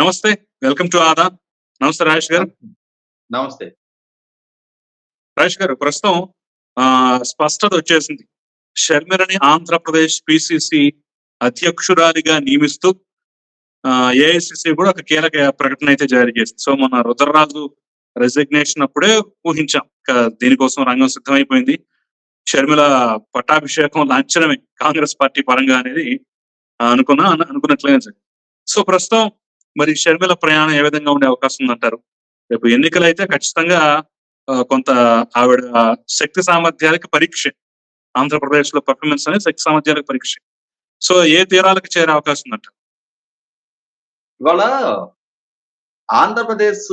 నమస్తే welcome to ఆదా. నమస్తే రాజేష్ గారు. నమస్తే. రాజేష్ గారు ప్రస్తుతం స్పష్టత వచ్చేసింది. షర్మిలని ఆంధ్రప్రదేశ్ పిసిసి అధ్యక్షురాలిగా నియమిస్తూ ఏఐసిసి కూడా ఒక కీలక ప్రకటన అయితే జారీ చేసింది. సో మన రుద్రరాజు రెసిగ్నేషన్ అప్పుడే ఊహించాం. దీనికోసం రంగం సిద్ధమైపోయింది. షర్మిల పట్టాభిషేకం లాంఛనమే కాంగ్రెస్ పార్టీ పరంగా అనేది అనుకున్నా అనుకున్నట్లుగా జరిగింది. సో ప్రస్తుతం మరి షర్మిల ప్రయాణం ఏ విధంగా ఉండే అవకాశం ఉందంటారు? రేపు ఎన్నికలు అయితే ఖచ్చితంగా కొంత ఆవిడ శక్తి సామర్థ్యాలకి పరీక్ష ఆంధ్రప్రదేశ్లో పర్ఫార్మెన్స్ అనేది శక్తి సామర్థ్యాలకు పరీక్ష. సో ఏ తీరాలకు చేరే అవకాశం ఉందంట ఇవాళ ఆంధ్రప్రదేశ్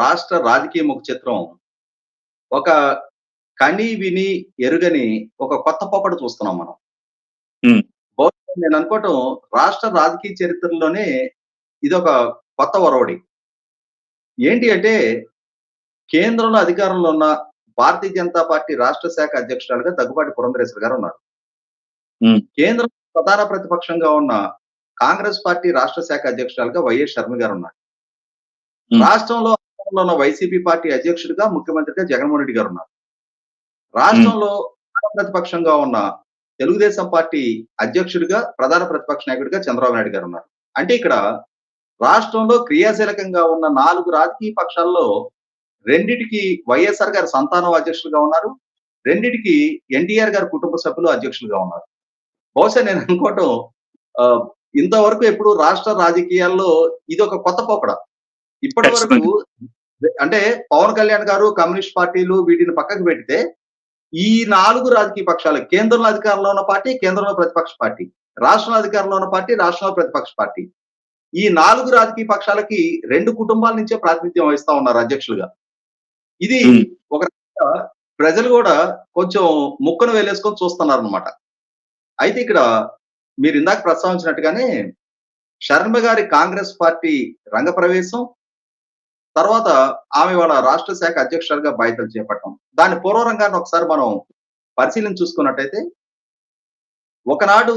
రాష్ట్ర రాజకీయ ముఖ చిత్రం ఒక కని విని ఎరుగని ఒక కొత్త పొప్పడు చూస్తున్నాం మనం. నేను అనుకోవటం రాష్ట్ర రాజకీయ చరిత్రలోనే ఇది ఒక కొత్త ఒరవడి ఏంటి అంటే కేంద్రంలో అధికారంలో ఉన్న భారతీయ జనతా పార్టీ రాష్ట్ర శాఖ అధ్యక్షురాలుగా దగ్గుబాటి పురంధరేశ్వర గారు ఉన్నారు. కేంద్రం ప్రధాన ప్రతిపక్షంగా ఉన్న కాంగ్రెస్ పార్టీ రాష్ట్ర శాఖ అధ్యక్షురాలుగా వైఎస్ శర్మ గారు ఉన్నారు. రాష్ట్రంలో అధికారంలో ఉన్న వైసీపీ పార్టీ అధ్యక్షుడిగా ముఖ్యమంత్రిగా జగన్మోహన్ రెడ్డి గారు ఉన్నారు. రాష్ట్రంలో ప్రధాన ప్రతిపక్షంగా ఉన్న తెలుగుదేశం పార్టీ అధ్యక్షుడిగా ప్రధాన ప్రతిపక్ష నాయకుడిగా చంద్రబాబు నాయుడు గారు ఉన్నారు. అంటే ఇక్కడ రాష్ట్రంలో క్రియాశీలకంగా ఉన్న నాలుగు రాజకీయ పక్షాల్లో రెండిటికి వైఎస్ఆర్ గారు సంతానం అధ్యక్షులుగా ఉన్నారు. రెండిటికి ఎన్టీఆర్ గారి కుటుంబ సభ్యులు అధ్యక్షులుగా ఉన్నారు. బహుశా నేను అనుకోవటం ఇంతవరకు ఎప్పుడు రాష్ట్ర రాజకీయాల్లో ఇది ఒక కొత్త పోకడ. ఇప్పటి వరకు అంటే పవన్ కళ్యాణ్ గారు కమ్యూనిస్ట్ పార్టీలు వీటిని పక్కకు పెడితే ఈ నాలుగు రాజకీయ పక్షాలు కేంద్రంలో అధికారంలో ఉన్న పార్టీ కేంద్రంలో ప్రతిపక్ష పార్టీ. రాష్ట్రంలో అధికారంలో ఉన్న పార్టీ రాష్ట్రంలో ప్రతిపక్ష పార్టీ. ఈ నాలుగు రాజకీయ పక్షాలకి రెండు కుటుంబాల నుంచే ప్రాతినిధ్యం వహిస్తా ఉన్నారు అధ్యక్షులుగా. ఇది. ఒక ప్రజలు కూడా కొంచెం ముక్కను వేలేసుకొని చూస్తున్నారు అనమాట అయితే ఇక్కడ మీరు ఇందాక ప్రస్తావించినట్టుగానే శర్మ గారి కాంగ్రెస్ పార్టీ రంగప్రవేశం తర్వాత ఆమె వాళ్ళ రాష్ట్ర శాఖ అధ్యక్షురాలుగా బాధ్యతలు చేపట్టడం. దాని పూర్వరంగాన్ని ఒకసారి మనం పరిశీలన చూసుకున్నట్టయితే ఒకనాడు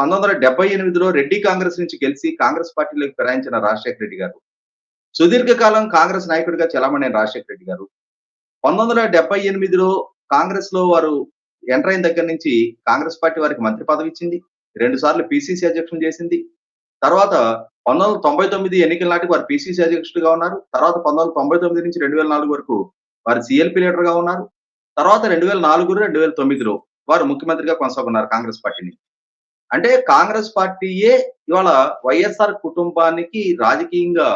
పంతొమ్మిది వందల డెబ్బై ఎనిమిదిలో రెడ్డి కాంగ్రెస్ నుంచి గెలిచి కాంగ్రెస్ పార్టీలోకి ప్రయాణించిన రాజశేఖర రెడ్డి గారు. సుదీర్ఘకాలం కాంగ్రెస్ నాయకుడిగా చెలమణి రాజశేఖర రెడ్డి గారు. పంతొమ్మిది వందల డెబ్బై ఎనిమిదిలో కాంగ్రెస్లో వారు ఎంటర్ అయిన దగ్గర నుంచి కాంగ్రెస్ పార్టీ వారికి మంత్రి పదవి ఇచ్చింది. రెండు సార్లు పిసిసి అధ్యక్షులు చేసింది. తర్వాత పంతొమ్మిది వందల తొంభై తొమ్మిది ఎన్నికల నాటికి వారు పిసిసి అధ్యక్షుడిగా ఉన్నారు. తర్వాత పంతొమ్మిది వందల తొంభై తొమ్మిది నుంచి రెండు వేల నాలుగు వరకు వారు సిఎల్పి లీడర్గా ఉన్నారు. తర్వాత రెండు వేల నాలుగు రెండు వేల తొమ్మిదిలో వారు ముఖ్యమంత్రిగా కొనసాగున్నారు కాంగ్రెస్ పార్టీని. అంటే కాంగ్రెస్ పార్టీయే ఇవాళ వైఎస్ఆర్ కుటుంబానికి రాజకీయంగా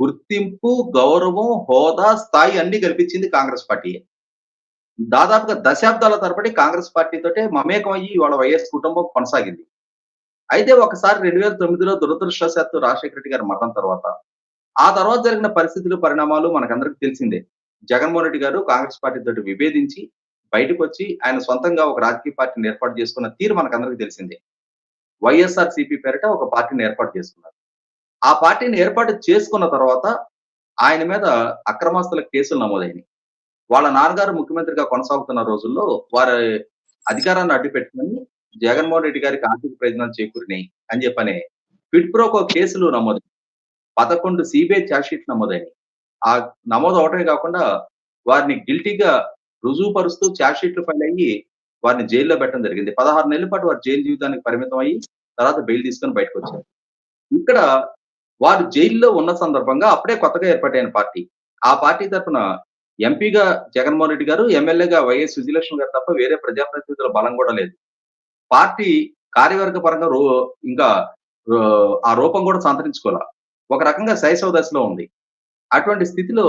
గుర్తింపు గౌరవం హోదా స్థాయి అన్ని కల్పించింది కాంగ్రెస్ పార్టీయే. దాదాపుగా దశాబ్దాల తరబడి కాంగ్రెస్ పార్టీతోటే మమేకం అయ్యి ఇవాళ వైఎస్ కుటుంబం కొనసాగింది. అయితే ఒకసారి రెండు వేల తొమ్మిదిలో దురదృష్టవశాత్తు రాజశేఖర రెడ్డి గారి మరణం తర్వాత ఆ తర్వాత జరిగిన పరిస్థితులు పరిణామాలు మనకందరికి తెలిసిందే. జగన్మోహన్ రెడ్డి గారు కాంగ్రెస్ పార్టీ తోటి విభేదించి బయటకు వచ్చి ఆయన సొంతంగా ఒక రాజకీయ పార్టీని ఏర్పాటు చేసుకున్న తీరు మనకందరికి తెలిసిందే. వైఎస్ఆర్ సిపి పేరిట ఒక పార్టీని ఏర్పాటు చేసుకున్నారు. ఆ పార్టీని ఏర్పాటు చేసుకున్న తర్వాత ఆయన మీద అక్రమాస్తుల కేసులు నమోదైనాయి. వాళ్ళ నాన్నగారు ముఖ్యమంత్రిగా కొనసాగుతున్న రోజుల్లో వారి అధికారాన్ని అడ్డు పెట్టుకుని జగన్మోహన్ రెడ్డి గారికి ఆర్థిక ప్రయోజనాలు చేకూరినాయి అని చెప్పని ఫిట్ ప్రోకో కేసులు నమోదు పదకొండు సిబిఐ ఛార్జ్షీట్ నమోదైనాయి. ఆ నమోదు అవటమే కాకుండా వారిని గిల్టీగా రుజువుపరుస్తూ ఛార్జ్షీట్లు ఫైల్ అయ్యి వారిని జైల్లో పెట్టడం జరిగింది. పదహారు నెలల పాటు వారు జైలు జీవితానికి పరిమితం అయ్యి తర్వాత బెయిల్ తీసుకొని బయటకు వచ్చారు. ఇక్కడ వారు జైల్లో ఉన్న సందర్భంగా అప్పుడే కొత్తగా ఏర్పాటైన పార్టీ. ఆ పార్టీ తరఫున ఎంపీగా జగన్మోహన్ రెడ్డి గారు ఎమ్మెల్యేగా వైఎస్ విజయలక్ష్మి గారు తప్ప వేరే ప్రజాప్రతినిధుల బలం కూడా లేదు. పార్టీ కార్యవర్గ పరంగా రూ ఇంకా ఆ, రూపం కూడా సంతరించుకోలే. ఒక రకంగా శైశవ దశలో ఉంది. అటువంటి స్థితిలో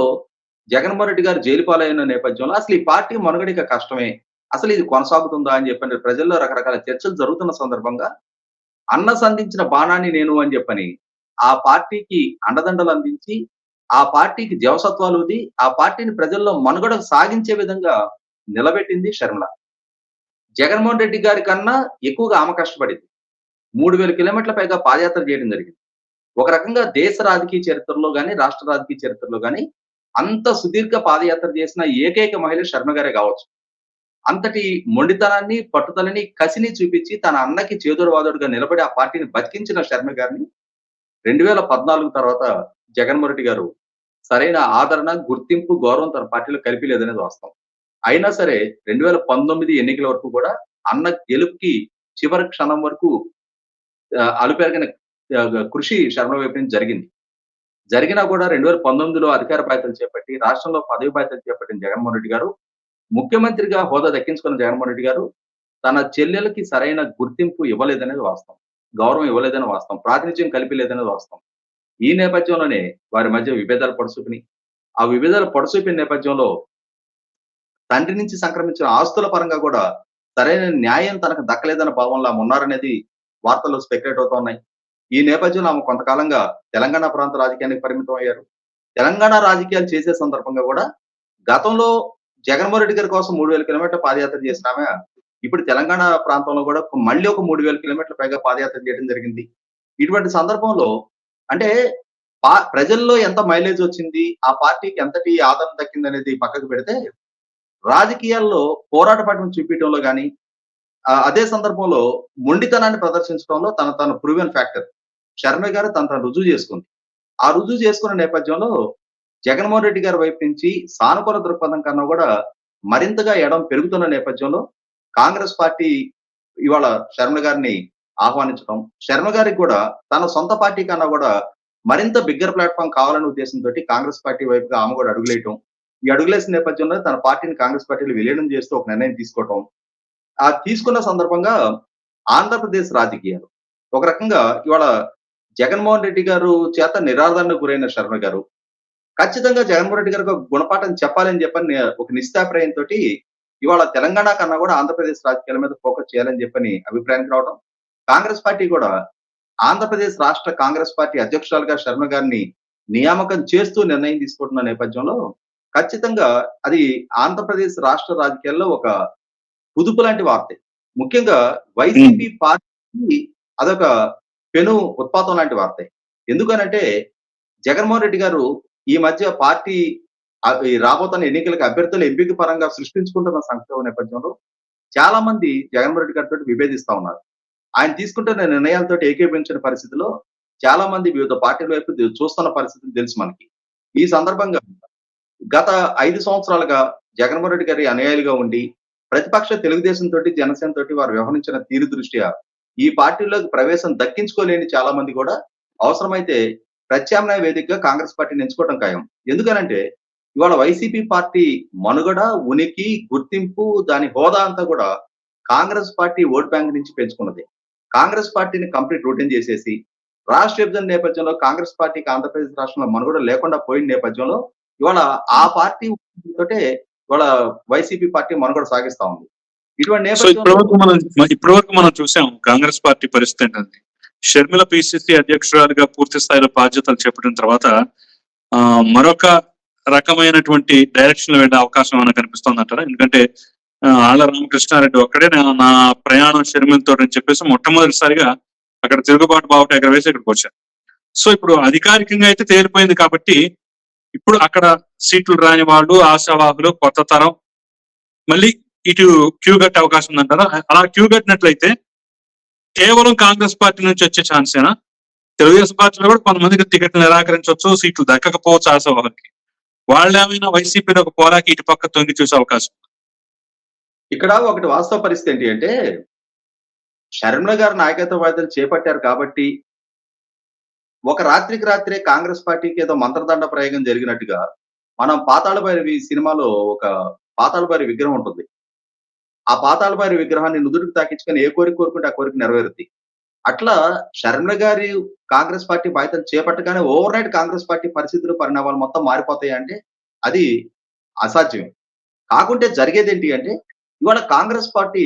జగన్మోహన్ రెడ్డి గారు జైలు పాలైన నేపథ్యంలో అసలు ఈ పార్టీ మనుగడిక కష్టమే. అసలు ఇది కొనసాగుతుందా అని చెప్పని ప్రజల్లో రకరకాల చర్చలు జరుగుతున్న సందర్భంగా అన్న సంధించిన బాణాన్ని నేను అని చెప్పని ఆ పార్టీకి అండదండలు అందించి ఆ పార్టీకి జవసత్వాలు ఉంది ఆ పార్టీని ప్రజల్లో మనుగడ సాగించే విధంగా నిలబెట్టింది షర్మిల. జగన్మోహన్ రెడ్డి గారి కన్నా ఎక్కువగా ఆమె కష్టపడింది. మూడు వేల కిలోమీటర్ల పైగా పాదయాత్ర చేయడం జరిగింది. ఒక రకంగా దేశ రాజకీయ చరిత్రలో గాని రాష్ట్ర రాజకీయ చరిత్రలో కానీ అంత సుదీర్ఘ పాదయాత్ర చేసిన ఏకైక మహిళ శర్మ గారే కావచ్చు. అంతటి మొండితనాన్ని పట్టుదలని కసిని చూపించి తన అన్నకి చేదోడు నిలబడి ఆ పార్టీని బతికించిన శర్మ గారిని రెండు వేల పద్నాలుగు తర్వాత జగన్మోహన్ రెడ్డి గారు సరైన ఆదరణ గుర్తింపు గౌరవం తన పార్టీలో కలిపి లేదనేది వాస్తవం. అయినా సరే రెండు వేల పంతొమ్మిది ఎన్నికల వరకు కూడా అన్న గెలుపుకి చివరి క్షణం వరకు అలుపెరగిన కృషి శర్మ వైపు నుంచి జరిగింది. జరిగినా కూడా రెండు వేల పంతొమ్మిదిలో అధికార బాధ్యతలు చేపట్టి రాష్ట్రంలో పదవి బాధ్యతలు చేపట్టిన జగన్మోహన్ రెడ్డి గారు ముఖ్యమంత్రిగా హోదా దక్కించుకున్న జగన్మోహన్ రెడ్డి గారు తన చెల్లెలకి సరైన గుర్తింపు ఇవ్వలేదనేది వాస్తవం గౌరవం ఇవ్వలేదని వాస్తవం ప్రాతినిధ్యం కలిపిలేదనేది వాస్తవం. ఈ నేపథ్యంలోనే వారి మధ్య విభేదాలు పొడసూపిని ఆ విభేదాలు పడుచూపిన నేపథ్యంలో తండ్రి నుంచి సంక్రమించిన ఆస్తుల పరంగా కూడా సరైన న్యాయం తనకు దక్కలేదన్న భావంలో ఆమె ఉన్నారనేది వార్తల్లో స్పెక్యులేట్ అవుతా ఉన్నాయి. ఈ నేపథ్యంలో ఆమె కొంతకాలంగా తెలంగాణ ప్రాంత రాజకీయానికి పరిమితం అయ్యారు. తెలంగాణ రాజకీయాలు చేసే సందర్భంగా కూడా గతంలో జగన్మోహన్ రెడ్డి గారి కోసం మూడు వేల కిలోమీటర్ల పాదయాత్ర చేసిన ఆమె ఇప్పుడు తెలంగాణ ప్రాంతంలో కూడా మళ్ళీ ఒక మూడు వేల కిలోమీటర్ల పైగా పాదయాత్ర చేయడం జరిగింది. ఇటువంటి సందర్భంలో అంటే పా- ప్రజల్లో ఎంత మైలేజ్ వచ్చింది? ఆ పార్టీకి ఎంతటి ఆదరణ దక్కింది అనేది పక్కకు పెడితే రాజకీయాల్లో పోరాట పట్టణం చూపించడంలో కానీ అదే సందర్భంలో మొండితనాన్ని ప్రదర్శించడంలో తన తన ప్రూవెన్ ఫ్యాక్టర్ శర్మ గారు తన తను రుజువు చేసుకుంది. ఆ రుజువు చేసుకున్న నేపథ్యంలో జగన్మోహన్ రెడ్డి గారి వైపు నుంచి సానుకూల దృక్పథం కన్నా కూడా మరింతగా ఎడం పెరుగుతున్న నేపథ్యంలో కాంగ్రెస్ పార్టీ ఇవాళ శర్మ గారిని ఆహ్వానించడం. శర్మ గారికి కూడా తన సొంత పార్టీ కన్నా కూడా మరింత బిగ్గర్ ప్లాట్ఫామ్ కావాలనే ఉద్దేశంతో కాంగ్రెస్ పార్టీ వైపుగా ఆమె కూడా అడుగులేయటం. ఈ అడుగులేసిన నేపథ్యంలో తన పార్టీని కాంగ్రెస్ పార్టీలో విలీనం చేస్తూ ఒక నిర్ణయం తీసుకోవటం. ఆ తీసుకున్న సందర్భంగా ఆంధ్రప్రదేశ్ రాజకీయాలు. ఒక రకంగా ఇవాళ జగన్మోహన్ రెడ్డి గారు చేత నిరాదరణకు గురైన శర్మ గారు ఖచ్చితంగా జగన్మోహన్ రెడ్డి గారికి ఒక గుణపాఠం చెప్పాలని చెప్పని ఒక నిశ్చాప్రాయంతో ఇవాళ తెలంగాణ కన్నా కూడా ఆంధ్రప్రదేశ్ రాజకీయాల మీద ఫోకస్ చేయాలని చెప్పని అభిప్రాయానికి రావడం కాంగ్రెస్ పార్టీ కూడా ఆంధ్రప్రదేశ్ రాష్ట్ర కాంగ్రెస్ పార్టీ అధ్యక్షురాలుగా శర్మ గారిని నియామకం చేస్తూ నిర్ణయం తీసుకుంటున్న నేపథ్యంలో ఖచ్చితంగా అది ఆంధ్రప్రదేశ్ రాష్ట్ర రాజకీయాల్లో ఒక కుదుపు లాంటి వార్తే. ముఖ్యంగా వైసీపీ పార్టీ అదొక పెను ఉత్పాతం లాంటి వార్తే. ఎందుకనంటే జగన్మోహన్ రెడ్డి గారు ఈ మధ్య పార్టీ ఈ రాబోతున్న ఎన్నికలకు అభ్యర్థుల ఎంపిక పరంగా సృష్టించుకుంటున్న సంక్షేమ నేపథ్యంలో చాలా మంది జగన్మోహన్ రెడ్డి గారితో విభేదిస్తా ఉన్నారు. ఆయన తీసుకుంటున్న నిర్ణయాలతో ఏకీభవించిన పరిస్థితిలో చాలా మంది వివిధ పార్టీల వైపు చూస్తున్న పరిస్థితి తెలుసు మనకి. ఈ సందర్భంగా గత ఐదు సంవత్సరాలుగా జగన్మోహన్ రెడ్డి గారి అనుయాయులుగా ఉండి ప్రతిపక్ష తెలుగుదేశం తోటి జనసేన తోటి వారు వ్యవహరించిన తీరు దృష్ట్యా ఈ పార్టీలోకి ప్రవేశం దక్కించుకోలేని చాలా మంది కూడా అవసరమైతే ప్రత్యామ్నాయ వేదికగా కాంగ్రెస్ పార్టీని ఎంచుకోవడం ఖాయం. ఎందుకనంటే ఇవాళ వైసీపీ పార్టీ మనుగడ ఉనికి గుర్తింపు దాని హోదా అంతా కూడా కాంగ్రెస్ పార్టీ ఓట్ బ్యాంక్ నుంచి పెంచుకున్నది. కాంగ్రెస్ పార్టీని కంప్లీట్ రూటీన్ చేసేసి రాష్ట్ర విభజన నేపథ్యంలో కాంగ్రెస్ పార్టీకి ఆంధ్రప్రదేశ్ రాష్ట్రంలో మనుగడ లేకుండా పోయిన నేపథ్యంలో ఇవాళ ఆ పార్టీ తోటే ఇవాళ వైసీపీ పార్టీ మనుగడ సాగిస్తా ఉంది. ఇటువంటి నేపథ్యంలో వరకు మనం ఇప్పటి వరకు మనం చూసాం కాంగ్రెస్ పార్టీ పరిస్థితి ఏంటంటే షర్మిల పిసిసి అధ్యక్షురాలుగా పూర్తి స్థాయిలో బాధ్యతలు చేపట్టిన తర్వాత మరొక రకమైనటువంటి డైరెక్షన్లో వెళ్ళే అవకాశం ఏమైనా కనిపిస్తుంది అంటారా ఎందుకంటే ఆళ్ళ రామకృష్ణారెడ్డి ఒక్కడే నా నా ప్రయాణం షర్మిలతో అని చెప్పేసి మొట్టమొదటిసారిగా అక్కడ తిరుగుబాటు బావుట ఎగరవేసి ఇక్కడికి వచ్చారు సో ఇప్పుడు అధికారికంగా అయితే తేలిపోయింది కాబట్టి ఇప్పుడు అక్కడ సీట్లు రాని వాళ్ళు ఆశావాహులు కొత్త తరం మళ్ళీ ఇటు క్యూ గట్టే అవకాశం ఉందంటారా? అలా క్యూ కట్టినట్లయితే కేవలం కాంగ్రెస్ పార్టీ నుంచి వచ్చే ఛాన్సేనా తెలుగుదేశం పార్టీలో కూడా కొంతమందికి టికెట్ నిరాకరించవచ్చు సీట్లు దక్కకపోవచ్చు ఆశావాహులకి వాళ్ళు ఏమైనా వైసీపీలో ఒక పోరాకి ఇటు పక్క తొంగి చూసే అవకాశం ఇక్కడ ఒకటి వాస్తవ పరిస్థితి ఏంటి అంటే షర్మిల గారు నాయకత్వ బాధ్యతలు చేపట్టారు కాబట్టి ఒక రాత్రికి రాత్రే కాంగ్రెస్ పార్టీకి ఏదో మంత్రదండ ప్రయోగం జరిగినట్టుగా మనం పాతాళభైరవి సినిమాలో ఒక పాతాళభైరవి విగ్రహం ఉంటుంది. ఆ పాతాళభైరు విగ్రహాన్ని నుదుటికి తాకించుకొని ఏ కోరిక కోరుకుంటే ఆ కోరిక నెరవేరుద్ది. అట్లా షర్మిల గారి కాంగ్రెస్ పార్టీ బాధ్యతలు చేపట్టగానే ఓవర్ నైట్ కాంగ్రెస్ పార్టీ పరిస్థితులు పరిణామాలు మొత్తం మారిపోతాయి అంటే అది అసాధ్యమే. కాకుంటే జరిగేది ఏంటి అంటే ఇవాళ కాంగ్రెస్ పార్టీ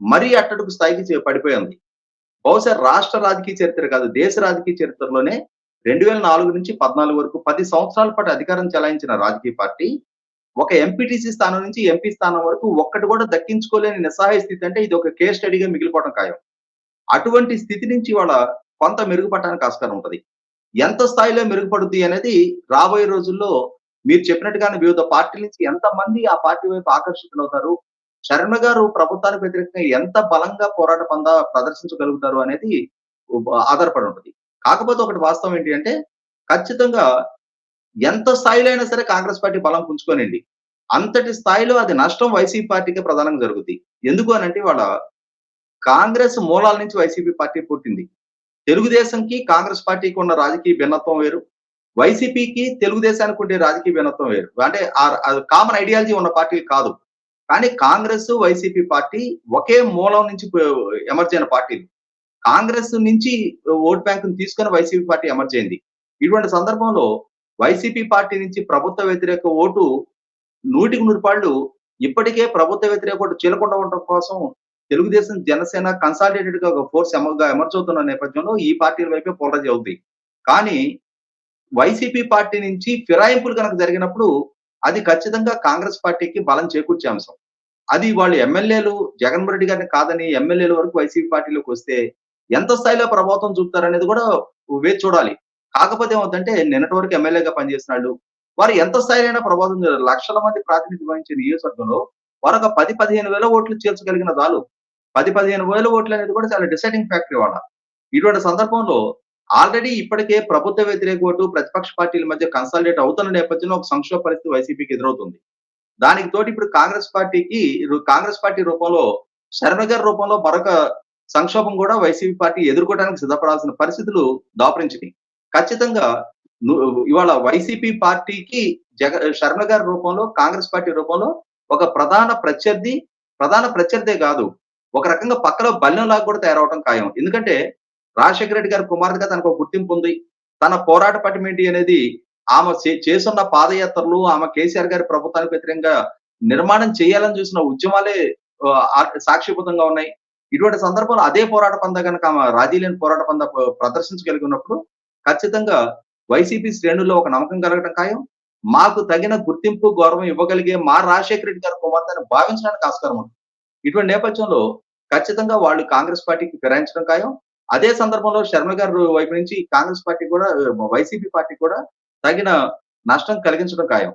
మరీ అట్టడుగు స్థాయికి పడిపోయింది. బహుశా రాష్ట్ర రాజకీయ చరిత్ర కాదు దేశ రాజకీయ చరిత్రలోనే రెండు వేల నాలుగు నుంచి పద్నాలుగు వరకు పది సంవత్సరాల పాటు అధికారం చెలాయించిన రాజకీయ పార్టీ ఒక ఎంపీటీసీ స్థానం నుంచి ఎంపీ స్థానం వరకు ఒక్కటి కూడా దక్కించుకోలేని నిస్సహాయ స్థితి అంటే ఇది ఒక కేస్ స్టడీగా మిగిలిపోవడం ఖాయం. అటువంటి స్థితి నుంచి వాళ్ళ కొంత మెరుగుపడటానికి ఆస్కారం ఉంటుంది. ఎంత స్థాయిలో మెరుగుపడుతుంది అనేది రాబోయే రోజుల్లో మీరు చెప్పినట్టుగానే వివిధ పార్టీల నుంచి ఎంత మంది ఆ పార్టీ వైపు ఆకర్షితులవుతారు శర్మ గారు ప్రభుత్వానికి వ్యతిరేకంగా ఎంత బలంగా పోరాట పంద ప్రదర్శించగలుగుతారు అనేది ఆధారపడి ఉంటుంది. కాకపోతే ఒకటి వాస్తవం ఏంటి అంటే ఖచ్చితంగా ఎంత స్థాయిలో అయినా సరే కాంగ్రెస్ పార్టీ బలం పుంజుకోనండి అంతటి స్థాయిలో అది నష్టం వైసీపీ పార్టీకే ప్రధానంగా జరుగుతుంది ఎందుకు అని వాళ్ళ కాంగ్రెస్ మూలాల నుంచి వైసీపీ పార్టీ పుట్టింది. తెలుగుదేశంకి కాంగ్రెస్ పార్టీకి ఉన్న రాజకీయ భిన్నత్వం వేరు. వైసీపీకి తెలుగుదేశానికి ఉండే రాజకీయ భిన్నత్వం వేరు. అంటే కామన్ ఐడియాలజీ ఉన్న పార్టీలు కాదు. కానీ కాంగ్రెస్ వైసీపీ పార్టీ ఒకే మూలం నుంచి ఎమర్జ్ అయిన పార్టీలు. కాంగ్రెస్ నుంచి ఓట్ బ్యాంకును తీసుకొని వైసీపీ పార్టీ ఎమర్జ్ అయింది. ఇటువంటి సందర్భంలో వైసీపీ పార్టీ నుంచి ప్రభుత్వ వ్యతిరేక ఓటు నూటికి నూరు పాళ్ళు ఇప్పటికే ప్రభుత్వ వ్యతిరేక ఓటు చీలకుండా ఉండటం కోసం తెలుగుదేశం జనసేన కన్సాలిడేటెడ్గా ఒక ఫోర్స్గా ఎమర్జ్ అవుతున్న నేపథ్యంలో ఈ పార్టీల వైపే పోలరైజ్ అవుతుంది కానీ వైసీపీ పార్టీ నుంచి ఫిరాయింపులు కనుక జరిగినప్పుడు అది ఖచ్చితంగా కాంగ్రెస్ పార్టీకి బలం చేకూర్చే అంశం. అది వాళ్ళు ఎమ్మెల్యేలు జగన్మోహన్ రెడ్డి గారిని కాదని ఎమ్మెల్యేల వరకు వైసీపీ పార్టీలోకి వస్తే ఎంత స్థాయిలో ప్రభావితం చూపుతారనేది కూడా వేచి చూడాలి. కాకపోతే ఏమవుతుందంటే నిన్నటి వరకు ఎమ్మెల్యేగా పనిచేసినాడు వారు ఎంత స్థాయిలో ప్రభావితం లక్షల మంది ప్రాతినిధ్యం వహించే నియోజకవర్గంలో వారు ఒక పది పదిహేను వేల ఓట్లు చేర్చగలిగిన చాలు. పది పదిహేను వేల ఓట్లు అనేది కూడా చాలా డిసైడింగ్ ఫ్యాక్టర్ వాళ్ళ ఇటువంటి సందర్భంలో ఆల్రెడీ ఇప్పటికే ప్రభుత్వ వ్యతిరేక ఓటు ప్రతిపక్ష పార్టీల మధ్య కన్సాలిడేట్ అవుతున్న నేపథ్యంలో ఒక సంక్షోభ పరిస్థితి వైసీపీకి ఎదురవుతుంది. దానికి తోటి ఇప్పుడు కాంగ్రెస్ పార్టీకి కాంగ్రెస్ పార్టీ రూపంలో శర్మ గారి రూపంలో మరొక సంక్షోభం కూడా వైసీపీ పార్టీ ఎదుర్కోవడానికి సిద్ధపడాల్సిన పరిస్థితులు దాపరించినాయి. ఖచ్చితంగా ఇవాళ వైసీపీ పార్టీకి జగ శర్మ గారి రూపంలో కాంగ్రెస్ పార్టీ రూపంలో ఒక ప్రధాన ప్రత్యర్థి ప్రధాన ప్రత్యర్థే కాదు. ఒక రకంగా పక్కలో బల్యంలాగా కూడా తయారవడం ఖాయం. ఎందుకంటే రాజశేఖర రెడ్డి గారి కుమార్తెగా తనకు ఒక గుర్తింపు ఉంది. తన పోరాట పటిమేంటి అనేది ఆమె చేస్తున్న పాదయాత్రలు ఆమె కేసీఆర్ గారి ప్రభుత్వానికి వ్యతిరేకంగా నిర్మాణం చేయాలని చూసిన ఉద్యమాలే సాక్షిభూతంగా ఉన్నాయి. ఇటువంటి సందర్భంలో అదే పోరాట పంద కనుక ఆమె రాజీ లేని పోరాట పంద ప్రదర్శించగలిగినప్పుడు ఖచ్చితంగా వైసీపీ శ్రేణుల్లో ఒక నమ్మకం కలగడం ఖాయం. మాకు తగిన గుర్తింపు గౌరవం ఇవ్వగలిగే మా రాజశేఖర రెడ్డి గారి కుమార్తెను భావించడానికి ఆస్కారం ఉంటుంది ఇటువంటి నేపథ్యంలో ఖచ్చితంగా వాళ్ళు కాంగ్రెస్ పార్టీకి ఫిరాయించడం ఖాయం. అదే సందర్భంలో శర్మ గారు వైపు నుంచి కాంగ్రెస్ పార్టీ కూడా వైసీపీ పార్టీ కూడా తగిన నష్టం కలిగించడం ఖాయం.